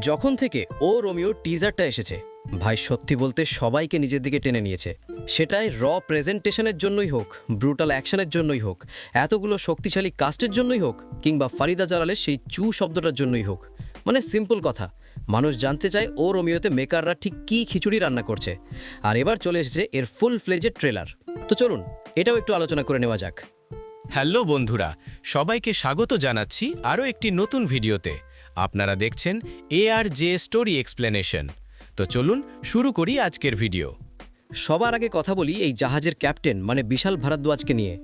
যখন থেকে ও রোমিও টিজারটা এসেছে, ভাই সত্যি বলতে সবাইকে নিজের দিকে টেনে নিয়েছে। সেটাই র প্রেজেন্টেশনের জন্যই হোক, ব্রুটাল অ্যাকশনের জন্যই হোক, এতগুলো শক্তিশালী কাস্টের জন্যই হোক, কিংবা ফারিদা জালালের সেই চু শব্দটার জন্যই হোক। মানে সিম্পল কথা, মানুষ জানতে চায় ও রোমিওতে মেকাররা ঠিক কী খিচুড়ি রান্না করছে। আর এবার চলে এসেছে এর ফুল ফ্লেজের ট্রেলার। তো চলুন, এটাও একটু আলোচনা করে নেওয়া যাক। হ্যালো বন্ধুরা, সবাইকে স্বাগত জানাচ্ছি আরও একটি নতুন ভিডিওতে। আপনারা দেখছেন A R J story explanation তো চলুন শুরু করি আজকের ভিডিও। সবার আগে কথা বলি এই জাহাজের ক্যাপ্টেন মানে বিশাল ভারদ্বাজকে নিয়ে।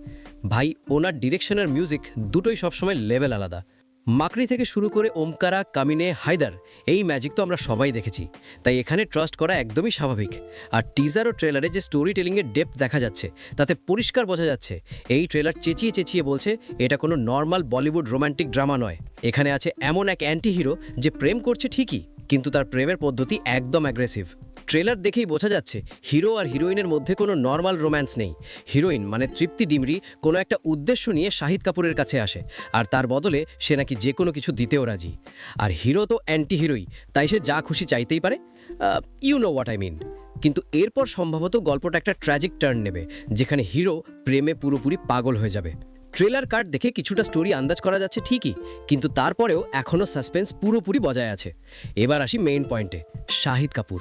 ভাই, ওনার ডিরেকশনের মিউজিক দুটোই সবসময় লেভেল আলাদা। মাকড়ি থেকে শুরু করে ওমকারা, কামিনে, হায়দার, এই ম্যাজিক তো আমরা সবাই দেখেছি। তাই এখানে ট্রাস্ট করা একদমই স্বাভাবিক। আর টিজার ও ট্রেলারে যে স্টোরি টেলিংয়ের ডেপথ দেখা যাচ্ছে, তাতে পরিষ্কার বোঝা যাচ্ছে, এই ট্রেলার চেঁচিয়ে চেঁচিয়ে বলছে, এটা কোনো নর্মাল বলিউড রোমান্টিক ড্রামা নয়। এখানে আছে এমন এক অ্যান্টি হিরো যে প্রেম করছে ঠিকই, কিন্তু তার প্রেমের পদ্ধতি একদম অ্যাগ্রেসিভ ট্রেলার দেখেই বোঝা যাচ্ছে, হিরো আর হিরোইনের মধ্যে কোনো নর্মাল রোম্যান্স নেই। হিরোইন মানে তৃপ্তি ডিমরি কোনো একটা উদ্দেশ্য নিয়ে শাহিদ কাপুরের কাছে আসে, আর তার বদলে সে নাকি যে কোনো কিছু দিতেও রাজি। আর হিরো তো অ্যান্টি হিরোই তাই সে যা খুশি চাইতেই পারে। You know what I mean কিন্তু এরপর সম্ভবত গল্পটা একটা ট্র্যাজিক টার্ন নেবে, যেখানে হিরো প্রেমে পুরোপুরি পাগল হয়ে যাবে। ট্রেলার কার্ড দেখে কিছুটা স্টোরি আন্দাজ করা যাচ্ছে ঠিকই, কিন্তু তারপরেও এখনও সাসপেন্স পুরোপুরি বজায় আছে। এবার আসি মেইন পয়েন্টে শাহিদ কাপুর।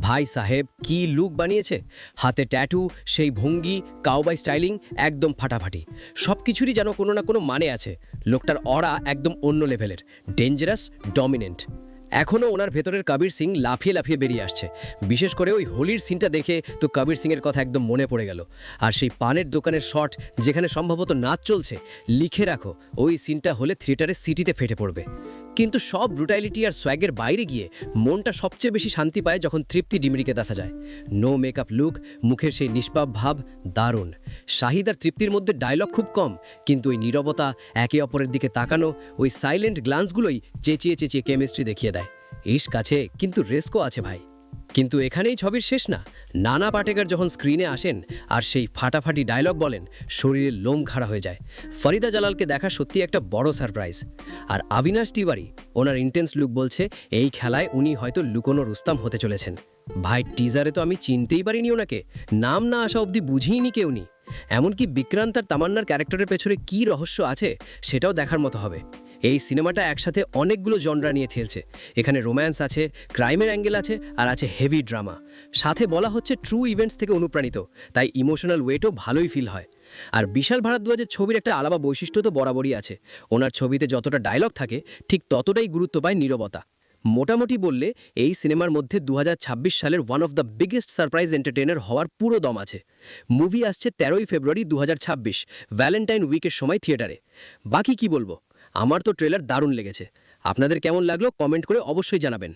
ভাই সাহেব, কি লুক বানিয়েছে? হাতে ট্যাটু সেই ভঙ্গি কাউবাই স্টাইলিং একদম ফাটাফাটি। সব কিছুরই যেন কোনো না কোনো মানে আছে। লোকটার অরা একদম অন্য লেভেলের ডেঞ্জারাস ডমিনেন্ট এখনও ওনার ভেতরের কবির সিং লাফিয়ে লাফিয়ে বেরিয়ে আসছে। বিশেষ করে ওই হোলির সিনটা দেখে তো কবির সিংয়ের কথা একদম মনে পড়ে গেল। আর সেই পানের দোকানের শট যেখানে সম্ভবত নাচ চলছে, লিখে রাখো। ওই সিনটা হলে থিয়েটারে সিটিতে ফেটে পড়বে। কিন্তু সব ব্রুটাইলিটি আর সোয়াগের বাইরে গিয়ে মনটা সবচেয়ে বেশি শান্তি পায় যখন তৃপ্তি ডিমরিকে দেখা যায়। নো মেকআপ লুক মুখের সেই নিষ্পাপ ভাব, দারুণ। শাহিদ আর তৃপ্তির মধ্যে ডায়লগ খুব কম, কিন্তু ওই নীরবতা, একে অপরের দিকে তাকানো, ওই সাইলেন্ট গ্লান্সগুলোই চেঁচিয়ে চেঁচিয়ে কেমিস্ট্রি দেখিয়ে দেয়। ইস কাছে, কিন্তু রেস্কও আছে ভাই। কিন্তু এখানেই ছবির শেষ না। নানা পাটেকার যখন স্ক্রিনে আসেন আর সেই ফাটাফাটি ডায়লগ বলেন, শরীরের লোম খাড়া হয়ে যায়। ফরিদা জালালকে দেখা সত্যি একটা বড় সারপ্রাইজ আর আবিনাশ তিওয়ারি, ওনার ইন্টেন্স লুক বলছে, এই খেলায় উনি হয়তো লুকোনো রুস্তাম হতে চলেছেন। ভাই টিজারে তো আমি চিনতেই পারিনি ওনাকে। নাম না আসা অবধি বুঝিইনি কেউ নি এমনকি বিক্রান্ত আর তামান্নার ক্যারেক্টারের পেছনে কী রহস্য আছে, সেটাও দেখার মতো হবে। এই সিনেমাটা একসাথে অনেকগুলো জনরা নিয়ে খেলছে এখানে রোম্যান্স আছে, ক্রাইমের অ্যাঙ্গেল আছে, আর আছে হেভি ড্রামা। সাথে বলা হচ্ছে ট্রু ইভেন্টস থেকে অনুপ্রাণিত, তাই ইমোশনাল ওয়েটও ভালোই ফিল হয়। আর বিশাল ভারদ্বাজের ছবির একটা আলাদা বৈশিষ্ট্য তো বরাবরই আছে। ওনার ছবিতে যতটা ডায়লগ থাকে, ঠিক ততটাই গুরুত্ব পায় নীরবতা। মোটামুটি বললে, এই সিনেমার মধ্যে দু হাজার ছাব্বিশ সালের one of the biggest surprise entertainer হওয়ার পুরো দম আছে। মুভি আসছে তেরোই ফেব্রুয়ারি দু হাজার ছাব্বিশ ভ্যালেন্টাইন উইকের সময় থিয়েটারে বাকি কি বলব? আমার তো ট্রেলার দারুণ লেগেছে। আপনাদের কেমন লাগল কমেন্ট করে অবশ্যই জানাবেন।